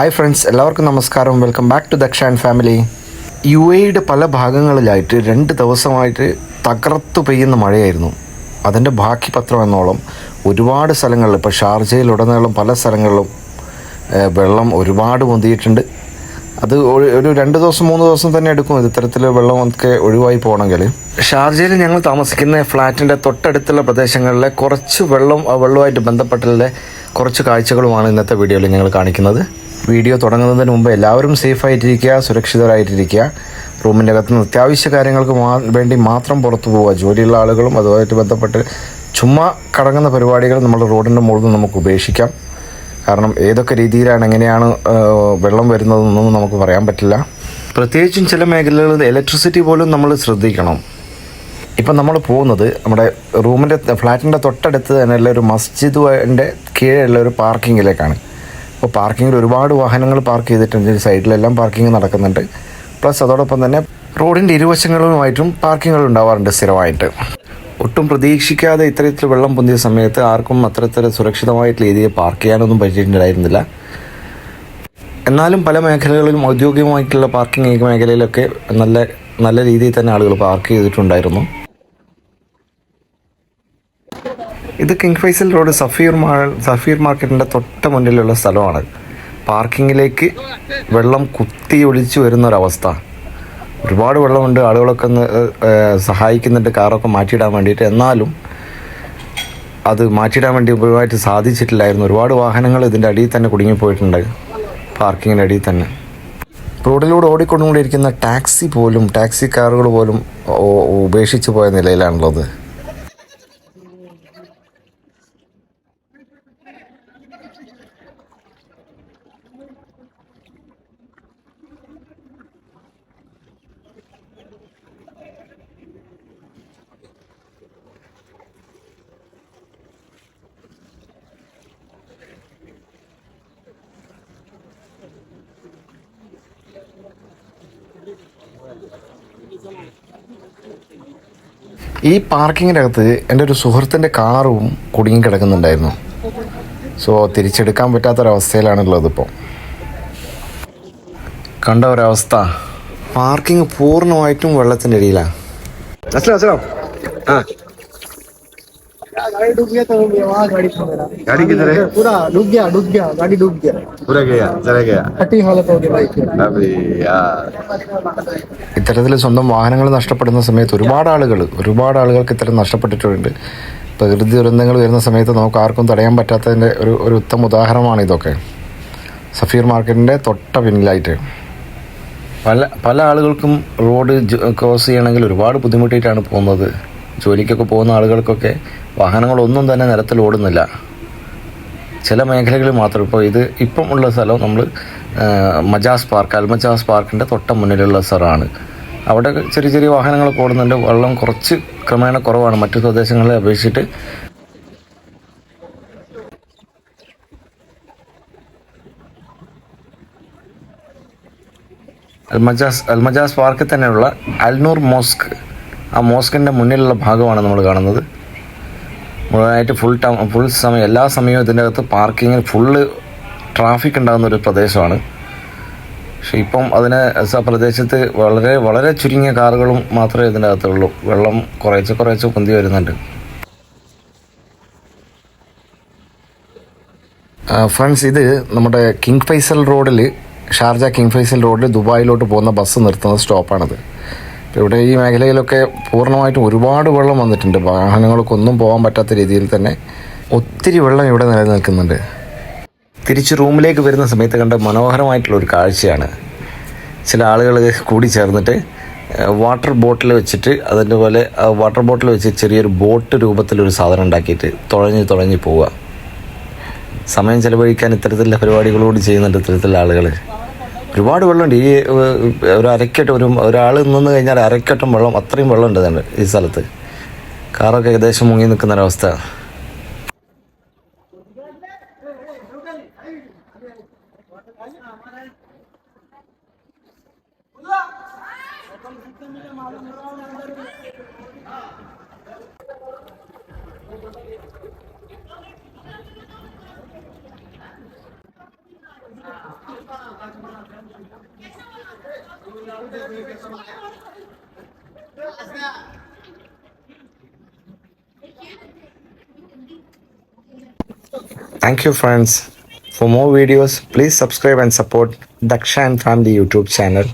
Hi friends എല്ലാവർക്കും നമസ്കാരം. Welcome back to Daksha and family U എയുടെ പല ഭാഗങ്ങളിലായിട്ട് രണ്ട് ദിവസമായിട്ട് തകർത്തു പെയ്യുന്ന മഴയായിരുന്നു. അതിന്റെ ബാക്കി പത്രം എന്നോളം ഒരുപാട് സ്ഥലങ്ങളിൽ ഇപ്പോൾ ഷാർജയിലുടനീളം പല സ്ഥലങ്ങളിലും വെള്ളം ഒരുപാട് പൊന്തിയിട്ടുണ്ട്. അത് ഒരു- രണ്ട് ദിവസം മൂന്ന് ദിവസം തന്നെ എടുക്കും ഇത് ഇത്തരത്തിൽ വെള്ളമൊക്കെ ഒഴിവായി പോകണമെങ്കിൽ ഷാർജയിൽ ഞങ്ങൾ താമസിക്കുന്ന ഫ്ലാറ്റിന്റെ തൊട്ടടുത്തുള്ള പ്രദേശങ്ങളിലെ കുറച്ച് വെള്ളം വെള്ളവുമായിട്ട് ബന്ധപ്പെട്ടുള്ള കുറച്ച് കാഴ്ചകളുമാണ് ഇന്നത്തെ വീഡിയോയിൽ ഞങ്ങൾ കാണിക്കുന്നത്. വീഡിയോ തുടങ്ങുന്നതിന് മുമ്പ് എല്ലാവരും സേഫായിട്ടിരിക്കുക സുരക്ഷിതരായിട്ടിരിക്കുക. റൂമിന്റെ അകത്ത് നിന്ന് അത്യാവശ്യ കാര്യങ്ങൾക്ക് വേണ്ടി മാത്രം പുറത്തു പോവുക. ജോലിയുള്ള ആളുകളും അതുമായിട്ട് ബന്ധപ്പെട്ട് ചുമ്മാ കടങ്ങുന്ന പരിപാടികൾ നമ്മൾ റോഡിന്റെ മുകളിൽ നിന്ന് നമുക്ക് ഉപേക്ഷിക്കാം. കാരണം ഏതൊക്കെ രീതിയിലാണ് എങ്ങനെയാണ് വെള്ളം വരുന്നതെന്നൊന്നും നമുക്ക് പറയാൻ പറ്റില്ല. പ്രത്യേകിച്ചും ചില മേഖലകളിൽ ഇലക്ട്രിസിറ്റി പോലും നമ്മൾ ശ്രദ്ധിക്കണം. ഇപ്പം നമ്മൾ പോകുന്നത് നമ്മുടെ റൂമിന്റെ ഫ്ലാറ്റിന്റെ തൊട്ടടുത്ത് തന്നെയുള്ള ഒരു മസ്ജിദിന്റെ കീഴെയുള്ള ഒരു പാർക്കിങ്ങിലേക്കാണ് അപ്പോൾ പാർക്കിങ്ങിൽ ഒരുപാട് വാഹനങ്ങൾ പാർക്ക് ചെയ്തിട്ടുണ്ട്. സൈഡിലെല്ലാം പാർക്കിംഗ് നടക്കുന്നുണ്ട്. പ്ലസ് അതോടൊപ്പം തന്നെ റോഡിന്റെ ഇരുവശങ്ങളുമായിട്ടും പാർക്കിങ്ങുകൾ ഉണ്ടാവാറുണ്ട് സ്ഥിരമായിട്ട്. ഒട്ടും പ്രതീക്ഷിക്കാതെ ഇത്തരത്തിൽ വെള്ളം പൊന്തിയ സമയത്ത് ആർക്കും അത്തരത്തിൽ സുരക്ഷിതമായിട്ടുള്ള രീതിയിൽ പാർക്ക് ചെയ്യാനൊന്നും പറ്റിയിട്ടുണ്ടായിരുന്നില്ല. എന്നാലും പല മേഖലകളിലും ഔദ്യോഗികമായിട്ടുള്ള പാർക്കിംഗ് മേഖലയിലൊക്കെ നല്ല നല്ല രീതിയിൽ തന്നെ ആളുകൾ പാർക്ക് ചെയ്തിട്ടുണ്ടായിരുന്നു. ഇത് king Faisal road Safeer mall Safeer മാർക്കറ്റിന്റെ തൊട്ട മുന്നിലുള്ള സ്ഥലമാണ്. പാർക്കിങ്ങിലേക്ക് വെള്ളം കുത്തി ഒലിച്ചു വരുന്നൊരവസ്ഥ. ഒരുപാട് വെള്ളമുണ്ട്. ആളുകളൊക്കെ ഒന്ന് സഹായിക്കുന്നുണ്ട്. കാറൊക്കെ മാറ്റിയിടാൻ വേണ്ടിയിട്ട്. എന്നാലും അത് മാറ്റിയിടാൻ വേണ്ടി ഉപയോഗമായിട്ട് സാധിച്ചിട്ടില്ലായിരുന്നു. ഒരുപാട് വാഹനങ്ങൾ ഇതിന്റെ അടിയിൽ തന്നെ കുടുങ്ങിപ്പോയിട്ടുണ്ട്. പാർക്കിങ്ങിന്റെ അടിയിൽ തന്നെ. റോഡിലൂടെ ഓടിക്കൊണ്ടുകൊണ്ടിരിക്കുന്ന ടാക്സി പോലും ടാക്സി കാറുകൾ പോലും ഉപേക്ഷിച്ച് പോയ നിലയിലാണുള്ളത്. ഈ പാർക്കിങ്ങിന്റെ അകത്ത് എന്റെ ഒരു സുഹൃത്തിന്റെ കാറും കുടുങ്ങി കിടക്കുന്നുണ്ടായിരുന്നു. സോ തിരിച്ചെടുക്കാൻ പറ്റാത്തൊരവസ്ഥയിലാണുള്ളത് ഇപ്പോൾ കണ്ട ഒരവസ്ഥ. പാർക്കിംഗ് പൂർണമായിട്ടും വെള്ളത്തിന്റെ ഇടയിലാണ് ആ. गाड़ी डूब गया तो वहाँ गाड़ी खो मेरा गाड़ी किधर है? पूरा डूब गया डूब गया गाड़ी डूब गया पूरा गया चला गया फटी हालत हो गई बाइक की ഇത്തരത്തിൽ സ്വന്തം വാഹനങ്ങൾ നഷ്ടപ്പെടുന്ന സമയത്ത് ഒരുപാട് ആളുകൾ ഒരുപാട് ആളുകൾക്ക് ഇത്തരം നഷ്ടപ്പെട്ടിട്ടുണ്ട് പ്രകൃതി ദുരന്തങ്ങൾ വരുന്ന സമയത്ത് നമുക്ക് ആർക്കും തടയാൻ പറ്റാത്തതിൻ്റെ ഒരു ഒരു ഉത്തമ ഉദാഹരണമാണ് ഇതൊക്കെ സഫീർ മാർക്കറ്റിൻ്റെ തൊട്ട പിന്നിലായിട്ട് പല പല ആളുകൾക്കും റോഡ് ക്രോസ് ചെയ്യണമെങ്കിൽ ഒരുപാട് ബുദ്ധിമുട്ടിയിട്ടാണ് പോകുന്നത് ജോലിക്കൊക്കെ പോകുന്ന ആളുകൾക്കൊക്കെ വാഹനങ്ങളൊന്നും തന്നെ നിരത്തിൽ ഓടുന്നില്ല. ചില മേഖലകളിൽ മാത്രം. ഇപ്പോൾ ഇത് ഇപ്പം ഉള്ള സ്ഥലം നമ്മൾ മജാസ് പാർക്ക് അൽമജാസ് പാർക്കിന്റെ തൊട്ട മുന്നിലുള്ള സ്ഥലമാണ്. അവിടെ ചെറിയ ചെറിയ വാഹനങ്ങൾ ഓടുന്നുണ്ട്. വെള്ളം കുറച്ച് ക്രമേണ കുറവാണ്. മറ്റു പ്രദേശങ്ങളെ അപേക്ഷിച്ചിട്ട്. അൽമജാസ് അൽമജാസ് പാർക്കിൽ തന്നെയുള്ള അൽനൂർ മോസ്ക് ആ മോസ്കിന്റെ മുന്നിലുള്ള ഭാഗമാണ് നമ്മൾ കാണുന്നത്. മുഴുവനായിട്ട് ഫുൾ ടൈം ഫുൾ സമയം എല്ലാ സമയവും ഇതിന്റെ അകത്ത് പാർക്കിങ്ങിൽ ഫുള്ള് ട്രാഫിക് ഉണ്ടാകുന്ന ഒരു പ്രദേശമാണ്. പക്ഷെ ഇപ്പം അതിന് പ്രദേശത്ത് വളരെ വളരെ ചുരുങ്ങിയ കാറുകളും മാത്രമേ ഇതിന്റെ അകത്തുള്ളൂ. വെള്ളം കുറേശ്ശെ കുറേശ്ശെ പൊന്തി വരുന്നുണ്ട്. ഫ്രണ്ട്സ് ഇത് നമ്മുടെ കിങ് ഫൈസൽ റോഡിൽ ഷാർജ കിങ് ഫൈസൽ റോഡിൽ ദുബായിലോട്ട് പോകുന്ന ബസ് നിർത്തുന്ന സ്റ്റോപ്പാണത്. ഇവിടെ ഈ മേഖലയിലൊക്കെ പൂർണമായിട്ടും ഒരുപാട് വെള്ളം വന്നിട്ടുണ്ട്. വാഹനങ്ങൾക്ക് ഒന്നും പോകാൻ പറ്റാത്ത രീതിയിൽ തന്നെ ഒത്തിരി വെള്ളം ഇവിടെ നിലനിൽക്കുന്നുണ്ട്. തിരിച്ച് റൂമിലേക്ക് വരുന്ന സമയത്ത് കണ്ട മനോഹരമായിട്ടുള്ള ഒരു കാഴ്ചയാണ്. ചില ആളുകൾ കൂടി ചേർന്നിട്ട് വാട്ടർ ബോട്ടിൽ വെച്ചിട്ട് അതിന്റെ പോലെ വാട്ടർ ബോട്ടിൽ വെച്ച് ചെറിയൊരു ബോട്ട് രൂപത്തിലൊരു സാധനം ഉണ്ടാക്കിയിട്ട് തുഴഞ്ഞ് തുഴഞ്ഞ് പോവുക. സമയം ചിലവഴിക്കാൻ ഇത്തരത്തിലുള്ള പരിപാടികളോട് ചെയ്യുന്നുണ്ട് ഇത്തരത്തിലുള്ള ആളുകൾ ഒരുപാട് വെള്ളമുണ്ട്. ഈ ഒരു അരക്കെട്ട് ഒരു ഒരാൾ നിന്ന് കഴിഞ്ഞാൽ അരക്കെട്ടും വെള്ളം അത്രയും വെള്ളം ഉണ്ട് തന്നെ ഈ സ്ഥലത്ത്. കാറൊക്കെ ഏകദേശം മുങ്ങി നിൽക്കുന്ന ഒരവസ്ഥ Thank you friends. For more videos, please subscribe and support Dakshan Family YouTube channel.